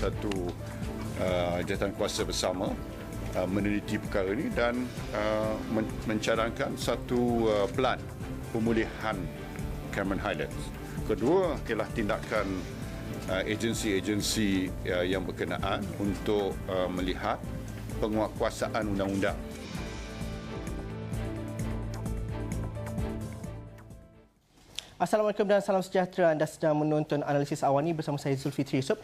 satu uh, jawatan kuasa bersama uh, meneliti perkara ini dan uh, men- mencadangkan satu uh, plan pemulihan Cameron Highlands. Kedua ialah tindakan uh, agensi-agensi uh, yang berkenaan untuk uh, melihat penguatkuasaan undang-undang Assalamualaikum dan salam sejahtera. Anda sedang menonton analisis awani bersama saya Zulfitri Yusof.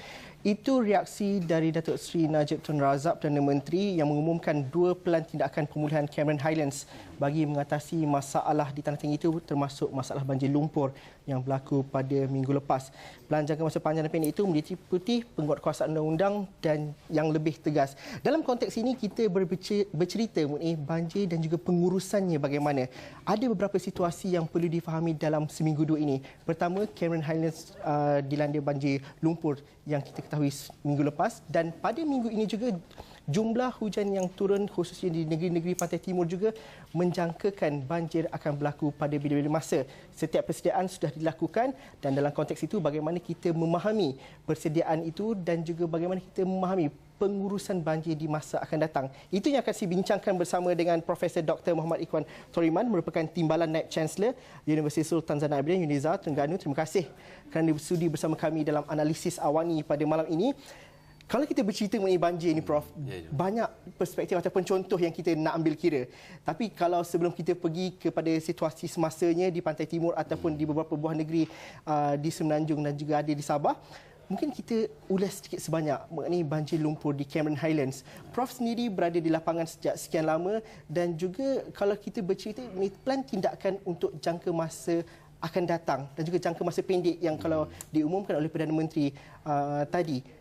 Itu reaksi dari Datuk Seri Najib Tun Razak Perdana Menteri yang mengumumkan dua pelan tindakan pemulihan Cameron Highlands bagi mengatasi masalah di tanah tinggi itu termasuk masalah banjir lumpur yang berlaku pada minggu lepas. Pelan jangka masa panjang dan pendek itu meliputi penguatkuasaan undang-undang dan yang lebih tegas. Dalam konteks ini kita bercerita mengenai banjir dan juga pengurusannya bagaimana. Ada beberapa situasi yang perlu difahami dalam seminggu dua ini. Pertama, Cameron Highlands uh, dilanda banjir lumpur yang kita ketahui minggu lepas dan pada minggu ini juga jumlah hujan yang turun khususnya di negeri-negeri pantai timur juga menjangkakan banjir akan berlaku pada bila-bila masa. Setiap persediaan sudah dilakukan dan dalam konteks itu bagaimana kita memahami persediaan itu dan juga bagaimana kita memahami pengurusan banjir di masa akan datang. Itu yang akan saya bincangkan bersama dengan Profesor Dr. Muhammad Ikhwan Toriman merupakan Timbalan Naib Chancellor Universiti Sultan Zana Abidin Uniza Terengganu. Terima kasih kerana bersudi bersama kami dalam analisis awani pada malam ini. Kalau kita bercerita mengenai banjir ini Prof, ya, ya. banyak perspektif ataupun contoh yang kita nak ambil kira. Tapi kalau sebelum kita pergi kepada situasi semasanya di Pantai Timur ataupun di beberapa buah negeri uh, di Semenanjung dan juga ada di Sabah, mungkin kita ulas sedikit sebanyak mengenai banjir lumpur di Cameron Highlands. Prof sendiri berada di lapangan sejak sekian lama dan juga kalau kita bercerita mengenai plan tindakan untuk jangka masa akan datang dan juga jangka masa pendek yang kalau diumumkan oleh Perdana Menteri uh, tadi.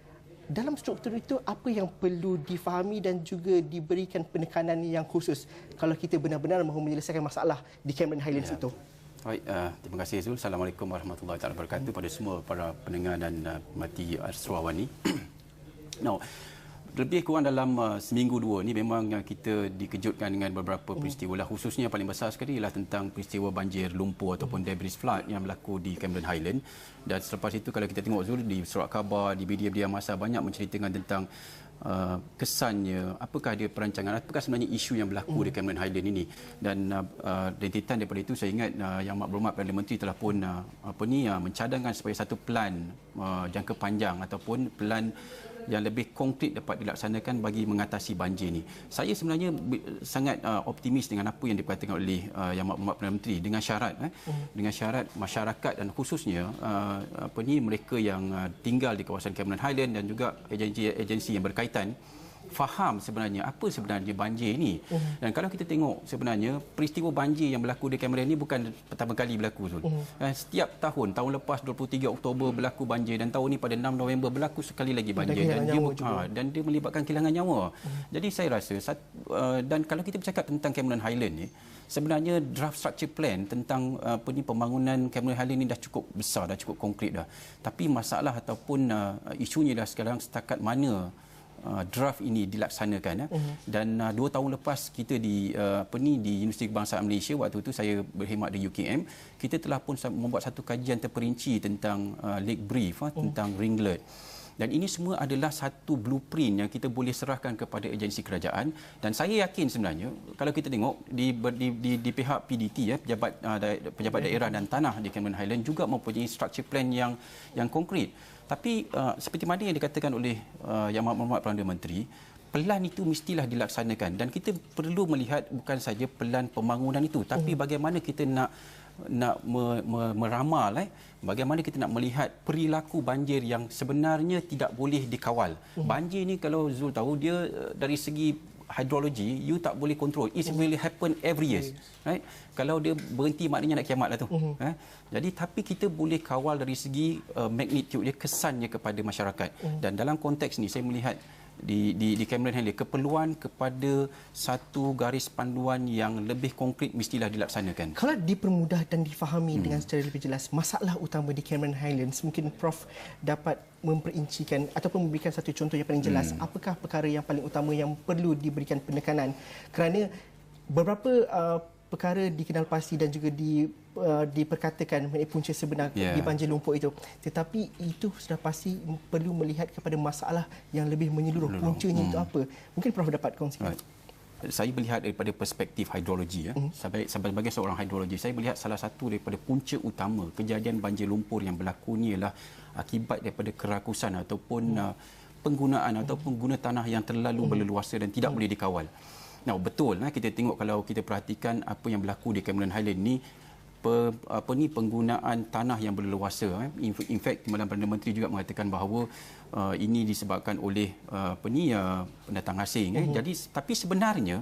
Dalam struktur itu apa yang perlu difahami dan juga diberikan penekanan yang khusus kalau kita benar-benar mahu menyelesaikan masalah di Cameron Highlands ya. itu? Baik, uh, terima kasih Zul. Assalamualaikum warahmatullahi wabarakatuh pada semua para pendengar dan uh, mati Asrawani. Now, lebih kurang dalam uh, seminggu dua ni memang uh, kita dikejutkan dengan beberapa hmm. peristiwa lah khususnya paling besar sekali ialah tentang peristiwa banjir lumpur ataupun debris flood yang berlaku di Cameron Highland dan selepas itu kalau kita tengok Zul di surat khabar di media-media masa banyak menceritakan tentang uh, kesannya apakah dia perancangan apakah sebenarnya isu yang berlaku hmm. di Cameron Highland ini dan uh, uh, rentetan daripada itu saya ingat uh, yang Mak Berhormat Perdana Menteri telah pun uh, apa ni uh, mencadangkan supaya satu plan uh, jangka panjang ataupun plan yang lebih konkret dapat dilaksanakan bagi mengatasi banjir ini. Saya sebenarnya sangat uh, optimis dengan apa yang diperkatakan oleh uh, Yang Amat Perdana Menteri dengan syarat eh, hmm. dengan syarat masyarakat dan khususnya uh, apa ni mereka yang uh, tinggal di kawasan Cameron Highland dan juga agensi-agensi yang berkaitan faham sebenarnya apa sebenarnya banjir ini. Uh-huh. Dan kalau kita tengok sebenarnya peristiwa banjir yang berlaku di Cameron ini bukan pertama kali berlaku Zul. Uh-huh. Setiap tahun, tahun lepas 23 Oktober berlaku banjir dan tahun ini pada 6 November berlaku sekali lagi banjir dan dia, ha, dan dia melibatkan kehilangan nyawa. Uh-huh. Jadi saya rasa uh, dan kalau kita bercakap tentang Cameron Highland ni sebenarnya draft structure plan tentang uh, apa ni pembangunan Cameron Highland ini dah cukup besar dah cukup konkret dah. Tapi masalah ataupun uh, isunya dah sekarang setakat mana uh, draft ini dilaksanakan ya. Uh-huh. Dan uh, dua tahun lepas kita di uh, apa ni di Universiti Kebangsaan Malaysia waktu itu saya berkhidmat di UKM, kita telah pun membuat satu kajian terperinci tentang uh, Lake Brief uh, tentang uh-huh. ringlet. Dan ini semua adalah satu blueprint yang kita boleh serahkan kepada agensi kerajaan dan saya yakin sebenarnya kalau kita tengok di di di, di pihak PDT ya pejabat uh, pejabat daerah dan tanah di Cameron Highland juga mempunyai structure plan yang yang konkret. Tapi uh, seperti mana yang dikatakan oleh uh, Yang Amat Perdana Menteri, pelan itu mestilah dilaksanakan dan kita perlu melihat bukan saja pelan pembangunan itu tapi hmm. bagaimana kita nak nak me, me, meramal eh bagaimana kita nak melihat perilaku banjir yang sebenarnya tidak boleh dikawal. Hmm. Banjir ni kalau Zul tahu dia uh, dari segi hydrology you tak boleh control it uh-huh. will happen every year right kalau dia berhenti maknanya nak kiamat lah tu uh-huh. eh? jadi tapi kita boleh kawal dari segi uh, magnitude dia kesannya kepada masyarakat uh-huh. dan dalam konteks ni saya melihat di di di Cameron Highlands keperluan kepada satu garis panduan yang lebih konkret mestilah dilaksanakan. Kalau dipermudah dan difahami hmm. dengan secara lebih jelas masalah utama di Cameron Highlands mungkin prof dapat memperincikan ataupun memberikan satu contoh yang paling jelas hmm. apakah perkara yang paling utama yang perlu diberikan penekanan kerana beberapa uh, perkara dikenal pasti dan juga di uh, diperkatakan mengenai punca sebenar Yeah. di banjir lumpur itu. Tetapi itu sudah pasti perlu melihat kepada masalah yang lebih menyeluruh. Puncanya itu apa? Mungkin Prof dapat kongsikan. Right. Saya melihat daripada perspektif hidrologi ya. Sebagai sebagai seorang hidrologi, saya melihat salah satu daripada punca utama kejadian banjir lumpur yang berlaku ni ialah akibat daripada kerakusan ataupun uh, penggunaan ataupun guna tanah yang terlalu berleluasa dan tidak boleh dikawal. Nah, betul nah kita tengok kalau kita perhatikan apa yang berlaku di Cameron Highland ni pe, apa ni penggunaan tanah yang berleluasa eh. in, in fact Timbalan Perdana Menteri juga mengatakan bahawa uh, ini disebabkan oleh uh, apa ni uh, pendatang asing eh. Jadi tapi sebenarnya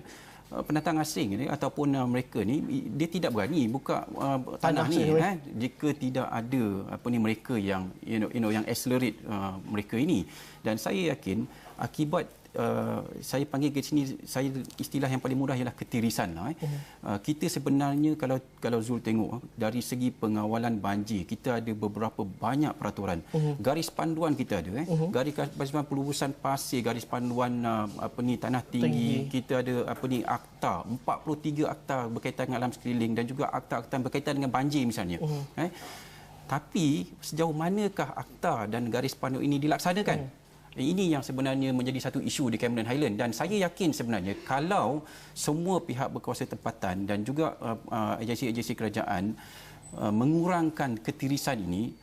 uh, pendatang asing ni ataupun uh, mereka ni dia tidak berani buka uh, tanah, Tanah ni sendiri. eh jika tidak ada apa ni mereka yang you know, you know yang accelerate uh, mereka ini dan saya yakin akibat Uh, saya panggil ke sini saya istilah yang paling mudah ialah ketirisan lah eh. Uh, kita sebenarnya kalau kalau Zul tengok eh, dari segi pengawalan banjir kita ada beberapa banyak peraturan. Garis panduan kita ada eh. Garis panduan pelurusan pasir garis panduan uh, apa ni tanah tinggi, Tinggi. kita ada apa ni akta. 43 akta berkaitan dengan alam sekeliling dan juga akta-akta berkaitan dengan banjir misalnya eh. Tapi sejauh manakah akta dan garis panduan ini dilaksanakan ini yang sebenarnya menjadi satu isu di Cameron Highland dan saya yakin sebenarnya kalau semua pihak berkuasa tempatan dan juga uh, uh, agensi-agensi kerajaan uh, mengurangkan ketirisan ini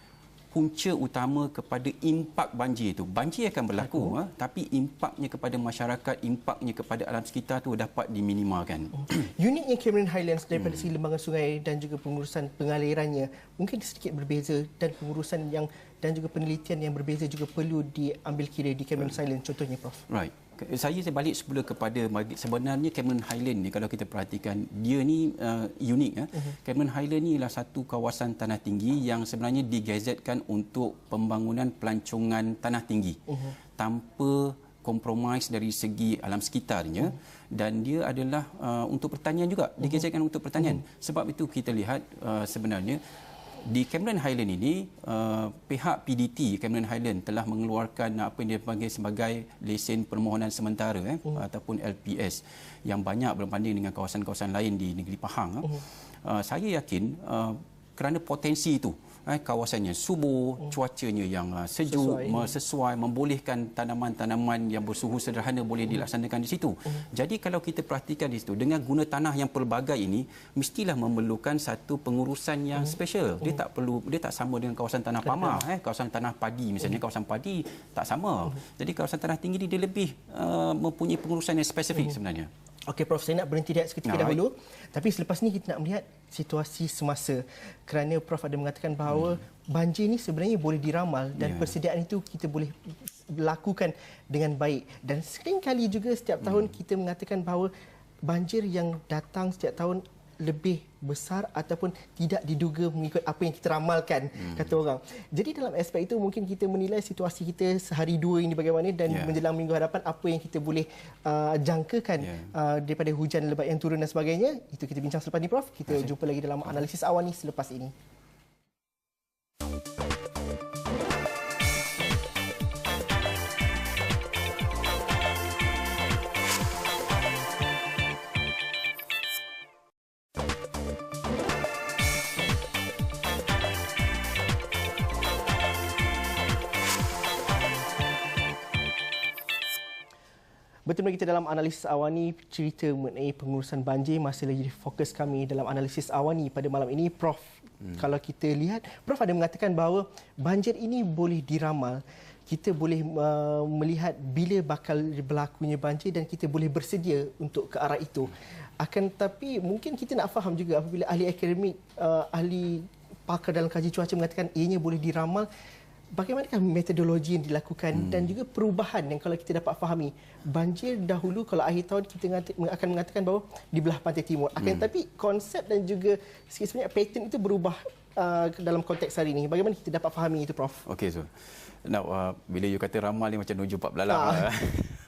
punca utama kepada impak banjir itu. Banjir akan berlaku, ha, tapi impaknya kepada masyarakat, impaknya kepada alam sekitar itu dapat diminimalkan. Uniknya Cameron Highlands daripada Hmm. segi lembaga sungai dan juga pengurusan pengalirannya mungkin sedikit berbeza dan pengurusan yang dan juga penelitian yang berbeza juga perlu diambil kira di Cameron Highlands contohnya Prof. Right. Saya saya balik semula kepada sebenarnya Cameron Highland ni kalau kita perhatikan dia ni uh, unik ya. Uh-huh. Cameron Highland ni ialah satu kawasan tanah tinggi yang sebenarnya digazetkan untuk pembangunan pelancongan tanah tinggi uh-huh. tanpa kompromis dari segi alam sekitarnya uh-huh. dan dia adalah uh, untuk pertanian juga digazetkan uh-huh. untuk pertanian. Uh-huh. Sebab itu kita lihat uh, sebenarnya di Cameron Highland ini uh, pihak PDT Cameron Highland telah mengeluarkan apa yang dipanggil sebagai lesen permohonan sementara eh, uh. ataupun LPS yang banyak berbanding dengan kawasan-kawasan lain di negeri Pahang. Uh. Uh, saya yakin uh, kerana potensi itu eh, kawasannya subur, uh. cuacanya yang uh, sejuk, sesuai. sesuai membolehkan tanaman-tanaman yang bersuhu sederhana boleh uh. dilaksanakan di situ. Uh. Jadi kalau kita perhatikan di situ dengan guna tanah yang pelbagai ini mestilah memerlukan satu pengurusan yang uh. special. Dia tak perlu dia tak sama dengan kawasan tanah pamah eh kawasan tanah padi misalnya uh. kawasan padi tak sama. Uh. Jadi kawasan tanah tinggi ni dia lebih uh, mempunyai pengurusan yang spesifik uh. sebenarnya. Okey Prof, saya nak berhenti rehat seketika Alright. dahulu. Tapi selepas ni kita nak melihat situasi semasa. Kerana Prof ada mengatakan bahawa hmm. banjir ni sebenarnya boleh diramal dan Ya. persediaan itu kita boleh lakukan dengan baik. Dan sering kali juga setiap tahun kita mengatakan bahawa banjir yang datang setiap tahun lebih besar ataupun tidak diduga mengikut apa yang kita ramalkan hmm. kata orang. Jadi dalam aspek itu mungkin kita menilai situasi kita sehari dua ini bagaimana dan Ya. menjelang minggu hadapan apa yang kita boleh uh, jangkakan Ya. uh, daripada hujan lebat yang turun dan sebagainya. Itu kita bincang selepas ni Prof. Kita jumpa lagi dalam analisis awal ni selepas ini. Bertemu kita dalam analisis awal cerita mengenai pengurusan banjir masih lagi fokus kami dalam analisis awal pada malam ini Prof. Hmm. Kalau kita lihat Prof ada mengatakan bahawa banjir ini boleh diramal. Kita boleh uh, melihat bila bakal berlakunya banjir dan kita boleh bersedia untuk ke arah itu. Akan tetapi mungkin kita nak faham juga apabila ahli akademik, uh, ahli pakar dalam kaji cuaca mengatakan ianya boleh diramal bagaimanakah metodologi yang dilakukan hmm. dan juga perubahan yang kalau kita dapat fahami banjir dahulu kalau akhir tahun kita akan mengatakan bahawa di belah pantai timur akan hmm. tapi konsep dan juga sebenarnya pattern itu berubah uh, dalam konteks hari ini bagaimana kita dapat fahami itu prof Okey Zul. Nak uh, bila you kata ramal ni macam nuju 4 belalang. Ah.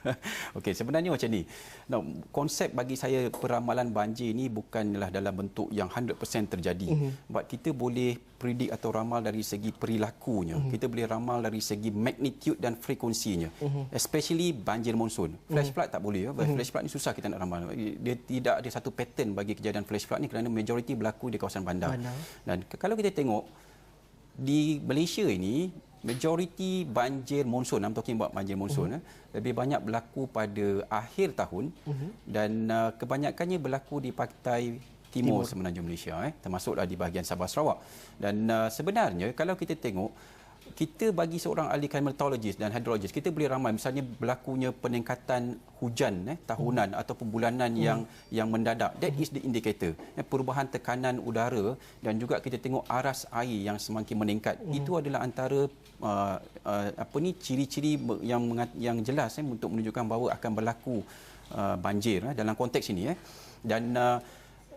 Okey, sebenarnya macam ni. Now, konsep bagi saya peramalan banjir ni bukanlah dalam bentuk yang 100% terjadi. Mm-hmm. Sebab kita boleh predik atau ramal dari segi perilakunya. Mm-hmm. Kita boleh ramal dari segi magnitude dan frekuensinya. Mm-hmm. Especially banjir monsun. Flash flood tak boleh. Ya. Mm-hmm. Flash flood ni susah kita nak ramal. Dia tidak ada satu pattern bagi kejadian flash flood ni kerana majoriti berlaku di kawasan bandar. bandar. Dan kalau kita tengok di Malaysia ini majoriti banjir monsun I'm talking about banjir monsun uh-huh. eh, lebih banyak berlaku pada akhir tahun uh-huh. dan uh, kebanyakannya berlaku di pantai timur, timur. semenanjung Malaysia eh termasuklah di bahagian Sabah Sarawak dan uh, sebenarnya kalau kita tengok kita bagi seorang ahli climatologist dan hydrologist kita boleh ramai misalnya berlakunya peningkatan hujan eh tahunan hmm. ataupun bulanan hmm. yang yang mendadak that is the indicator eh, perubahan tekanan udara dan juga kita tengok aras air yang semakin meningkat hmm. itu adalah antara uh, uh, apa ni ciri-ciri yang yang jelas eh untuk menunjukkan bahawa akan berlaku uh, banjir eh, dalam konteks ini eh dan uh,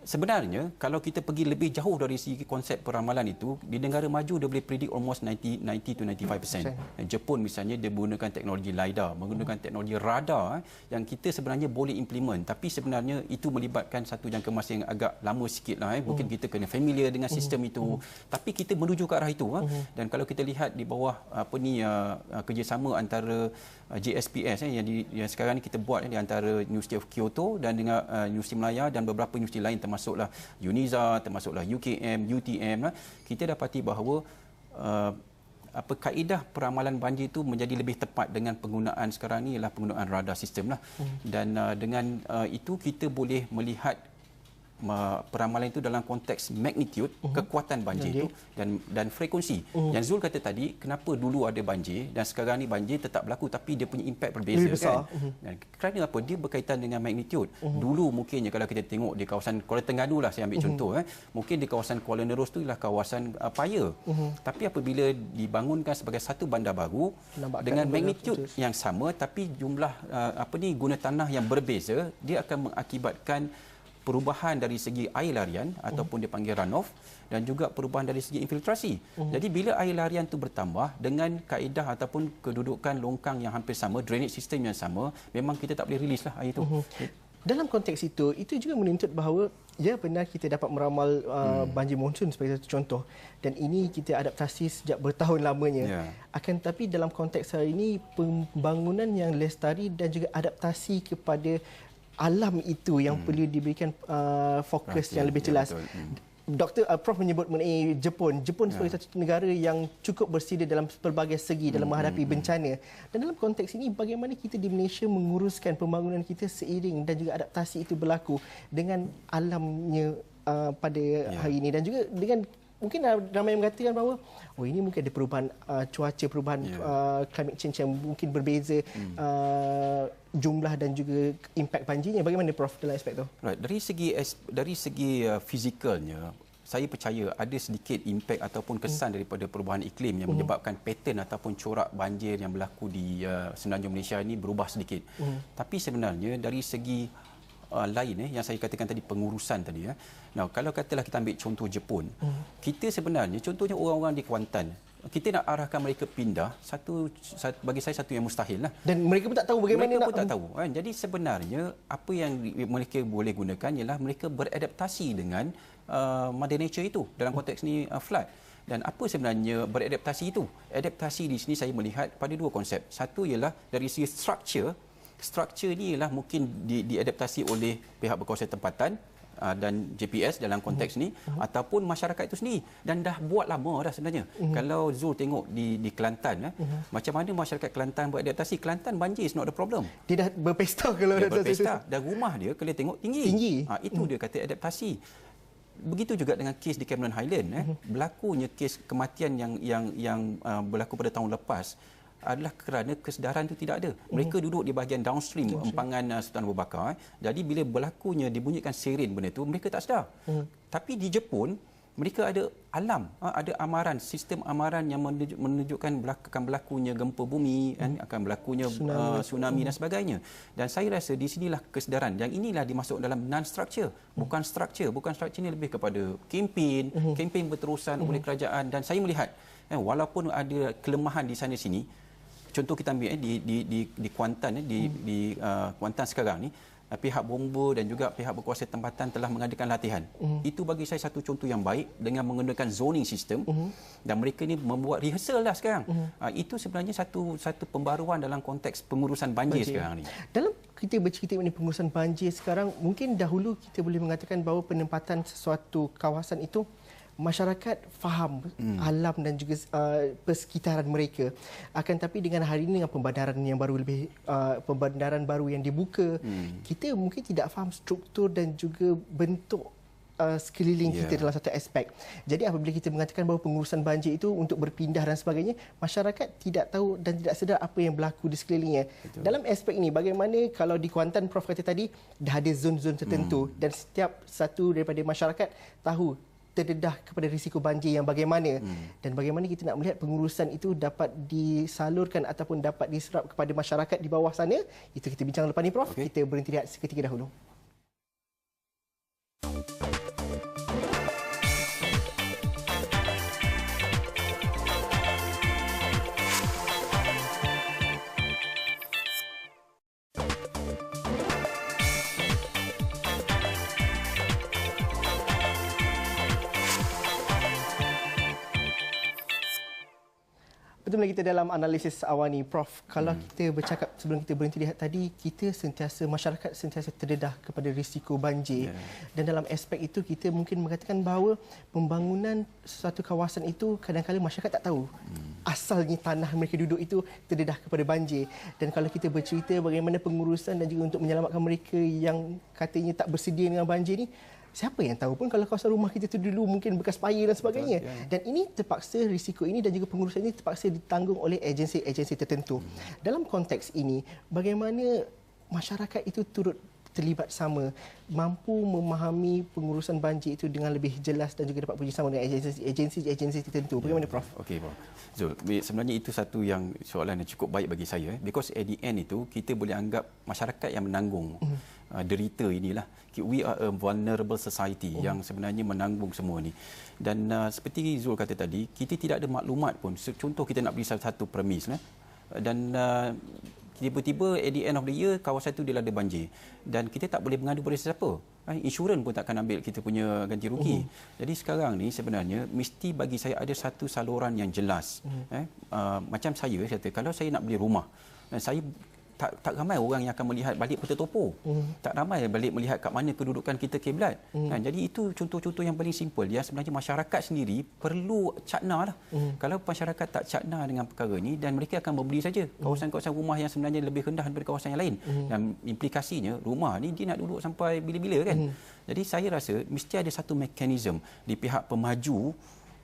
sebenarnya kalau kita pergi lebih jauh dari segi konsep peramalan itu di negara maju dia boleh predict almost 90 90 to 95%. Jepun misalnya dia menggunakan teknologi lidar, menggunakan teknologi radar eh, yang kita sebenarnya boleh implement tapi sebenarnya itu melibatkan satu jangka masa yang agak lama sikit lah eh. Mungkin hmm. kita kena familiar dengan sistem itu hmm. tapi kita menuju ke arah itu eh. dan kalau kita lihat di bawah apa ni kerjasama antara uh, JSPS eh, yang, di, yang sekarang ni kita buat eh, di antara University of Kyoto dan dengan uh, Universiti Melaya dan beberapa universiti lain termasuk termasuklah UNIZA, termasuklah UKM, UTM, lah, kita dapati bahawa uh, apa kaedah peramalan banjir itu menjadi lebih tepat dengan penggunaan sekarang ni ialah penggunaan radar sistem lah. Hmm. Dan uh, dengan uh, itu kita boleh melihat peramalan itu dalam konteks magnitude uh-huh. kekuatan banjir itu dan dan frekuensi. Uh-huh. Yang Zul kata tadi kenapa dulu ada banjir dan sekarang ni banjir tetap berlaku tapi dia punya impact berbeza kan. Uh-huh. Dan kerana apa? Dia berkaitan dengan magnitude. Uh-huh. Dulu mungkinnya kalau kita tengok di kawasan Kuala Tengganu lah saya ambil uh-huh. contoh eh. Mungkin di kawasan Kuala Nerus tu ialah kawasan uh, paya. Uh-huh. Tapi apabila dibangunkan sebagai satu bandar baru Nampak dengan magnitude yang sama tapi jumlah uh, apa ni guna tanah yang berbeza dia akan mengakibatkan perubahan dari segi air larian uh ataupun dipanggil runoff dan juga perubahan dari segi infiltrasi. uh Jadi bila air larian itu bertambah dengan kaedah ataupun kedudukan longkang yang hampir sama, drainage system yang sama, memang kita tak boleh rilislah air itu. uh Dalam konteks itu, itu juga menuntut bahawa ya benar kita dapat meramal uh, hmm. banjir monsun sebagai satu contoh dan ini kita adaptasi sejak bertahun lamanya. Yeah. Akan tetapi dalam konteks hari ini pembangunan yang lestari dan juga adaptasi kepada alam itu yang hmm. perlu diberikan uh, fokus Rahsia, yang lebih ya, jelas. Ya, hmm. Doktor uh, Prof menyebut mengenai Jepun. Jepun sebagai ya. satu negara yang cukup bersedia dalam pelbagai segi dalam hmm, menghadapi hmm. bencana. Dan dalam konteks ini bagaimana kita di Malaysia menguruskan pembangunan kita seiring dan juga adaptasi itu berlaku dengan alamnya uh, pada ya. hari ini dan juga dengan mungkin ramai yang mengatakan bahawa oh ini mungkin ada perubahan uh, cuaca perubahan yeah. uh, climate change yang mungkin berbeza hmm. uh, jumlah dan juga impak banjirnya bagaimana prof dalam aspek tu right dari segi dari segi uh, fizikalnya saya percaya ada sedikit impak ataupun kesan hmm. daripada perubahan iklim yang hmm. menyebabkan pattern ataupun corak banjir yang berlaku di uh, semenanjung Malaysia ini berubah sedikit. Hmm. Tapi sebenarnya dari segi uh, lain eh yang saya katakan tadi pengurusan tadi ya. Nah, kalau katalah kita ambil contoh Jepun. Hmm. Kita sebenarnya contohnya orang-orang di Kuantan kita nak arahkan mereka pindah satu, satu bagi saya satu yang mustahil lah. Dan mereka pun tak tahu bagaimana mereka nak pun tak tahu kan. Jadi sebenarnya apa yang mereka boleh gunakan ialah mereka beradaptasi dengan uh, mother nature itu dalam konteks ni uh, flood. Dan apa sebenarnya beradaptasi itu? Adaptasi di sini saya melihat pada dua konsep. Satu ialah dari segi structure struktur ini ialah mungkin di, diadaptasi oleh pihak berkuasa tempatan uh, dan JPS dalam konteks ini uh-huh. ataupun masyarakat itu sendiri dan dah buat lama dah sebenarnya. Uh-huh. Kalau Zul tengok di di Kelantan uh-huh. macam mana masyarakat Kelantan beradaptasi? Kelantan banjir is not the problem. Dia dah berpesta kalau dia berpesta dan rumah dia kalau tengok tinggi. tinggi. Ha, itu uh-huh. dia kata adaptasi. Begitu juga dengan kes di Cameron Highland eh uh-huh. berlakunya kes kematian yang yang yang uh, berlaku pada tahun lepas adalah kerana kesedaran itu tidak ada. Mereka duduk di bahagian downstream empangan uh, Sultan Abu Bakar. Eh. Jadi bila berlakunya dibunyikan siren benda itu, mereka tak sedar. Hmm. Tapi di Jepun, mereka ada alam, uh, ada amaran, sistem amaran yang menunjuk, menunjukkan akan berlakunya gempa bumi, kan, hmm. akan berlakunya tsunami, uh, tsunami hmm. dan sebagainya. Dan saya rasa di sinilah kesedaran. Yang inilah dimasuk dalam non-structure. Hmm. Bukan structure. Bukan structure ini lebih kepada kempen, hmm. kempen berterusan hmm. oleh kerajaan. Dan saya melihat, eh, walaupun ada kelemahan di sana-sini, contoh kita ambil eh, di di di di Kuantan eh, di hmm. di uh, Kuantan sekarang ni uh, pihak bomba dan juga pihak berkuasa tempatan telah mengadakan latihan. Uh-huh. Itu bagi saya satu contoh yang baik dengan menggunakan zoning system uh-huh. dan mereka ni membuat rehearsal dah sekarang. Uh-huh. Uh, itu sebenarnya satu satu pembaruan dalam konteks pengurusan banjir, banjir. sekarang ni. Dalam kita bercerita mengenai pengurusan banjir sekarang, mungkin dahulu kita boleh mengatakan bahawa penempatan sesuatu kawasan itu masyarakat faham hmm. alam dan juga uh, persekitaran mereka akan tapi dengan hari ini dengan pembandaran yang baru lebih uh, pembandaran baru yang dibuka hmm. kita mungkin tidak faham struktur dan juga bentuk uh, sekeliling yeah. kita dalam satu aspek. Jadi apabila kita mengatakan bahawa pengurusan banjir itu untuk berpindah dan sebagainya, masyarakat tidak tahu dan tidak sedar apa yang berlaku di sekelilingnya. Betul. Dalam aspek ini, bagaimana kalau di Kuantan Prof kata tadi, dah ada zon-zon tertentu hmm. dan setiap satu daripada masyarakat tahu terdedah kepada risiko banjir yang bagaimana hmm. dan bagaimana kita nak melihat pengurusan itu dapat disalurkan ataupun dapat diserap kepada masyarakat di bawah sana itu kita bincang lepas ni prof okay. kita berhenti lihat seketika dahulu Betul kita dalam analisis awal ni Prof. Kalau hmm. kita bercakap sebelum kita berhenti lihat tadi, kita sentiasa, masyarakat sentiasa terdedah kepada risiko banjir. Yeah. Dan dalam aspek itu, kita mungkin mengatakan bahawa pembangunan sesuatu kawasan itu kadang-kadang masyarakat tak tahu. Hmm. Asalnya tanah mereka duduk itu terdedah kepada banjir. Dan kalau kita bercerita bagaimana pengurusan dan juga untuk menyelamatkan mereka yang katanya tak bersedia dengan banjir ni, siapa yang tahu pun kalau kawasan rumah kita tu dulu mungkin bekas payah dan sebagainya. Betul, ya. Dan ini terpaksa risiko ini dan juga pengurusan ini terpaksa ditanggung oleh agensi-agensi tertentu. Hmm. Dalam konteks ini, bagaimana masyarakat itu turut terlibat sama mampu memahami pengurusan banjir itu dengan lebih jelas dan juga dapat bekerjasama dengan agensi-agensi tertentu. Bagaimana Prof? Okey, Prof. Zul, sebenarnya itu satu yang soalan yang cukup baik bagi saya. Eh. Because at the end itu, kita boleh anggap masyarakat yang menanggung uh-huh. uh, derita inilah. We are a vulnerable society uh-huh. yang sebenarnya menanggung semua ini. Dan uh, seperti Zul kata tadi, kita tidak ada maklumat pun. Contoh kita nak beri satu premis. Eh. Dan uh, tiba-tiba at the end of the year kawasan itu dilanda banjir dan kita tak boleh mengadu pada sesiapa eh, insurans pun takkan ambil kita punya ganti rugi uh-huh. jadi sekarang ni sebenarnya mesti bagi saya ada satu saluran yang jelas uh-huh. eh, uh, macam saya kata kalau saya nak beli rumah dan saya tak tak ramai orang yang akan melihat balik peta topo. Hmm. Tak ramai balik melihat kat mana kedudukan kita kiblat. Hmm. Kan? Jadi itu contoh-contoh yang paling simple ya sebenarnya masyarakat sendiri perlu cakna lah. Hmm. Kalau masyarakat tak cakna dengan perkara ini dan mereka akan membeli saja hmm. kawasan-kawasan rumah yang sebenarnya lebih rendah daripada kawasan yang lain. Hmm. Dan implikasinya rumah ni dia nak duduk sampai bila-bila kan. Hmm. Jadi saya rasa mesti ada satu mekanisme di pihak pemaju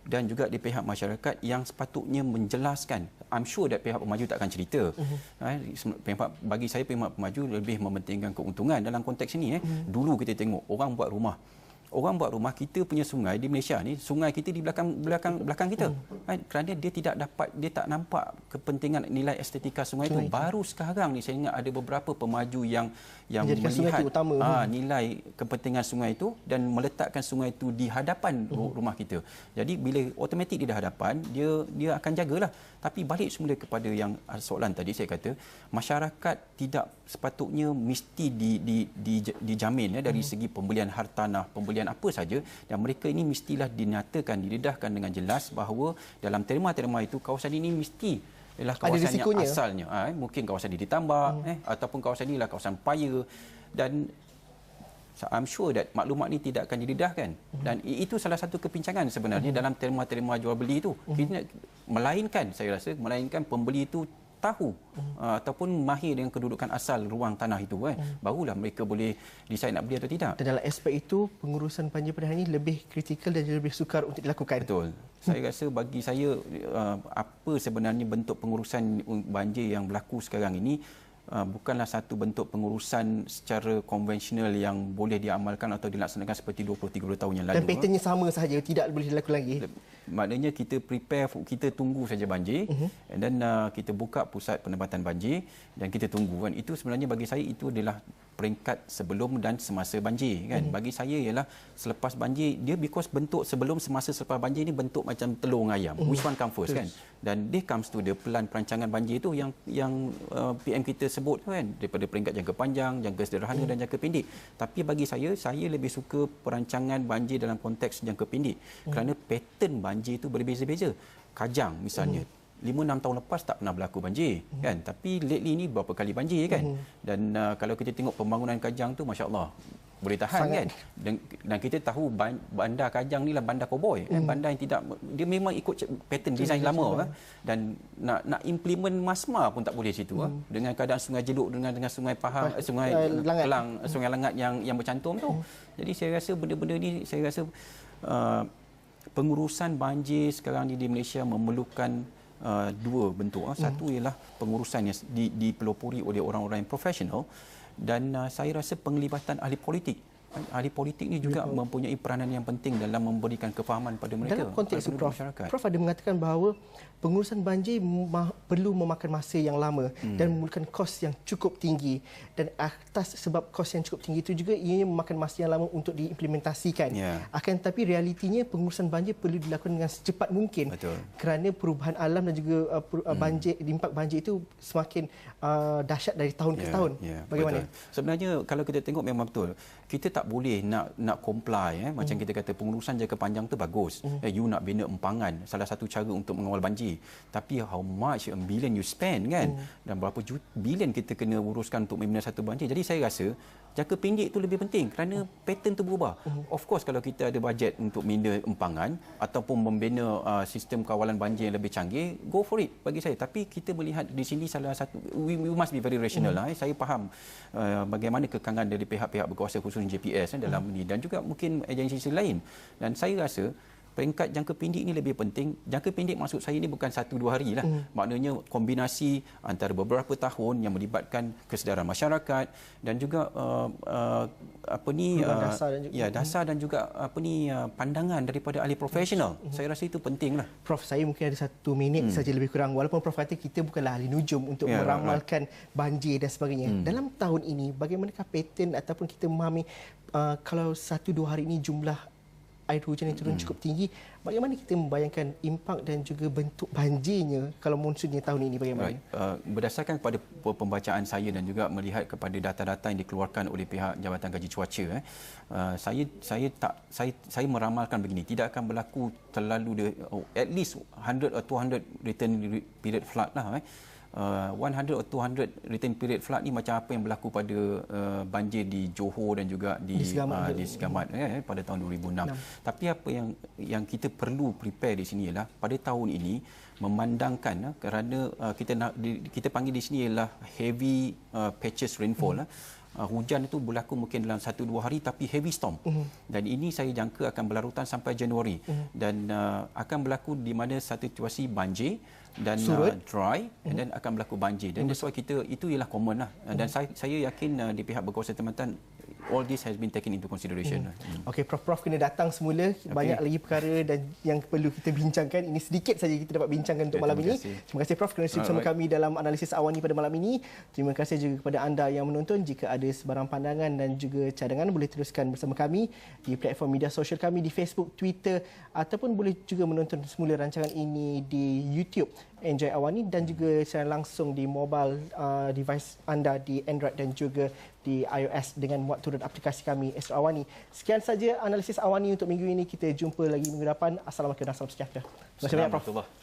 dan juga di pihak masyarakat yang sepatutnya menjelaskan. I'm sure that pihak pemaju tak akan cerita. Uh-huh. Bagi saya pihak pemaju lebih mementingkan keuntungan dalam konteks ini. Uh-huh. Dulu kita tengok orang buat rumah orang buat rumah kita punya sungai di Malaysia ni sungai kita di belakang belakang belakang kita hmm. kan kerana dia tidak dapat dia tak nampak kepentingan nilai estetika sungai, itu baru sekarang ni saya ingat ada beberapa pemaju yang yang Menjadikan melihat utama. Ha, nilai kepentingan sungai itu dan meletakkan sungai itu di hadapan hmm. rumah kita jadi bila automatik di hadapan dia dia akan jagalah tapi balik semula kepada yang soalan tadi saya kata masyarakat tidak sepatutnya mesti di, di, di, dijamin ya, dari hmm. segi pembelian hartanah, pembelian apa saja dan mereka ini mestilah dinyatakan, didedahkan dengan jelas bahawa dalam terma-terma itu kawasan ini mesti ialah kawasan yang asalnya. Ha, eh, mungkin kawasan ini ditambah hmm. eh, ataupun kawasan ini adalah kawasan paya dan I'm sure that maklumat ini tidak akan didedahkan uh-huh. dan itu salah satu kepincangan sebenarnya uh-huh. dalam terma-terma jual beli itu kita melainkan saya rasa melainkan pembeli itu tahu uh-huh. ataupun mahir dengan kedudukan asal ruang tanah itu kan uh-huh. barulah mereka boleh decide nak beli atau tidak dan dalam aspek itu pengurusan banjir pada hari ini lebih kritikal dan lebih sukar untuk dilakukan betul saya rasa bagi saya uh, apa sebenarnya bentuk pengurusan banjir yang berlaku sekarang ini Uh, bukanlah satu bentuk pengurusan secara konvensional yang boleh diamalkan atau dilaksanakan seperti 20-30 tahun yang lalu. Dan patternnya sama sahaja, tidak boleh dilakukan lagi. Maknanya kita prepare, kita tunggu saja banjir uh-huh. and then uh, kita buka pusat penempatan banjir dan kita tunggu. Kan. Itu sebenarnya bagi saya itu adalah peringkat sebelum dan semasa banjir kan. Hmm. Bagi saya ialah selepas banjir dia because bentuk sebelum semasa selepas banjir ni bentuk macam telur ayam. Hmm. Which one come first yes. kan? Dan dia comes to the pelan perancangan banjir tu yang yang uh, PM kita sebut kan daripada peringkat jangka panjang, jangka sederhana hmm. dan jangka pendek. Tapi bagi saya saya lebih suka perancangan banjir dalam konteks jangka pendek hmm. kerana pattern banjir tu berbeza-beza. Kajang misalnya hmm. 5-6 tahun lepas tak pernah berlaku banjir hmm. kan tapi lately ni berapa kali banjir kan hmm. dan uh, kalau kita tengok pembangunan Kajang tu masya-Allah boleh tahan Sangat. kan dan, dan kita tahu bandar Kajang ni lah bandar cowboy kan? hmm. kan bandar yang tidak dia memang ikut pattern design lama kan dan nak nak implement masma pun tak boleh situ hmm. dengan keadaan sungai Jeduk dengan dengan sungai Pahang bah, sungai uh, Langat. Kelang sungai Langat yang yang bercantum tu hmm. jadi saya rasa benda-benda ni saya rasa uh, pengurusan banjir sekarang ni di Malaysia memerlukan uh, dua bentuk. Uh. Satu hmm. ialah pengurusan yang di, dipelopori oleh orang-orang yang profesional dan uh, saya rasa penglibatan ahli politik ahli politik ni juga ya. mempunyai peranan yang penting dalam memberikan kefahaman pada mereka. Dalam konteks Prof, Prof ada mengatakan bahawa pengurusan banjir ma- perlu memakan masa yang lama hmm. dan memerlukan kos yang cukup tinggi dan atas sebab kos yang cukup tinggi itu juga ia memakan masa yang lama untuk diimplementasikan. Yeah. Akan tetapi realitinya pengurusan banjir perlu dilakukan dengan secepat mungkin Betul. kerana perubahan alam dan juga uh, per, uh, hmm. banjir impak banjir itu semakin uh, dahsyat dari tahun yeah. ke tahun. Yeah. Bagaimana? Betul. Sebenarnya kalau kita tengok memang betul. Kita tak boleh nak nak comply eh macam hmm. kita kata pengurusan jangka panjang tu bagus. Hmm. Eh, you nak bina empangan salah satu cara untuk mengawal banjir tapi how much a billion you spend kan hmm. dan berapa juta billion kita kena uruskan untuk membina satu banjir jadi saya rasa jangka pendek itu lebih penting kerana pattern tu berubah hmm. of course kalau kita ada bajet untuk membina empangan ataupun membina uh, sistem kawalan banjir yang lebih canggih go for it bagi saya tapi kita melihat di sini salah satu we, we must be very rational hmm. lah eh. saya faham uh, bagaimana kekangan dari pihak-pihak berkuasa khususnya JPS eh, dalam hmm. ini dan juga mungkin agensi lain dan saya rasa peringkat jangka pendek ini lebih penting. Jangka pendek maksud saya ini bukan satu dua hari lah. Hmm. Maknanya kombinasi antara beberapa tahun yang melibatkan kesedaran masyarakat dan juga uh, uh, apa ni uh, dasar dan juga, ya dasar dan juga apa ni uh, pandangan daripada ahli profesional. Hmm. Saya rasa itu penting lah. Prof, saya mungkin ada satu minit hmm. saja lebih kurang. Walaupun Prof kata kita bukanlah ahli nujum untuk ya, meramalkan right. banjir dan sebagainya. Hmm. Dalam tahun ini, bagaimanakah pattern ataupun kita memahami uh, kalau satu dua hari ini jumlah air hujan yang turun hmm. cukup tinggi, bagaimana kita membayangkan impak dan juga bentuk banjirnya kalau monsunnya tahun ini bagaimana? Right. Uh, berdasarkan kepada pembacaan saya dan juga melihat kepada data-data yang dikeluarkan oleh pihak Jabatan Gaji Cuaca, eh, uh, saya saya tak saya saya meramalkan begini, tidak akan berlaku terlalu de, oh, at least 100 atau 200 return period flood lah. Eh uh, 100 atau 200 return period flood ni macam apa yang berlaku pada uh, banjir di Johor dan juga di di Segamat, uh, di Segamat hmm. eh, pada tahun 2006. 6. Tapi apa yang yang kita perlu prepare di sini ialah pada tahun ini memandangkan uh, kerana uh, kita nak di, kita panggil di sini ialah heavy uh, patches rainfall hmm. uh, hujan itu berlaku mungkin dalam satu dua hari tapi heavy storm. Uh-huh. dan ini saya jangka akan berlarutan sampai Januari. Uh-huh. dan uh, akan berlaku di mana satu situasi banjir dan uh, dry and then akan berlaku banjir. Dan that's why kita itu ialah common lah. Dan saya saya yakin uh, di pihak berkuasa tempatan all this has been taken into consideration. Hmm. hmm. Okey, Prof Prof kena datang semula. Okay. Banyak lagi perkara dan yang perlu kita bincangkan. Ini sedikit saja kita dapat bincangkan untuk ya, malam ini. Terima kasih Prof kerana bersama right. kami dalam analisis awal ini pada malam ini. Terima kasih juga kepada anda yang menonton. Jika ada sebarang pandangan dan juga cadangan boleh teruskan bersama kami di platform media sosial kami di Facebook, Twitter ataupun boleh juga menonton semula rancangan ini di YouTube. Enjoy Awani dan juga secara langsung di mobile uh, device anda di Android dan juga di iOS dengan muat turun aplikasi kami Astro Awani. Sekian saja analisis Awani untuk minggu ini. Kita jumpa lagi minggu depan. Assalamualaikum dan salam sejahtera. Banyak Prof.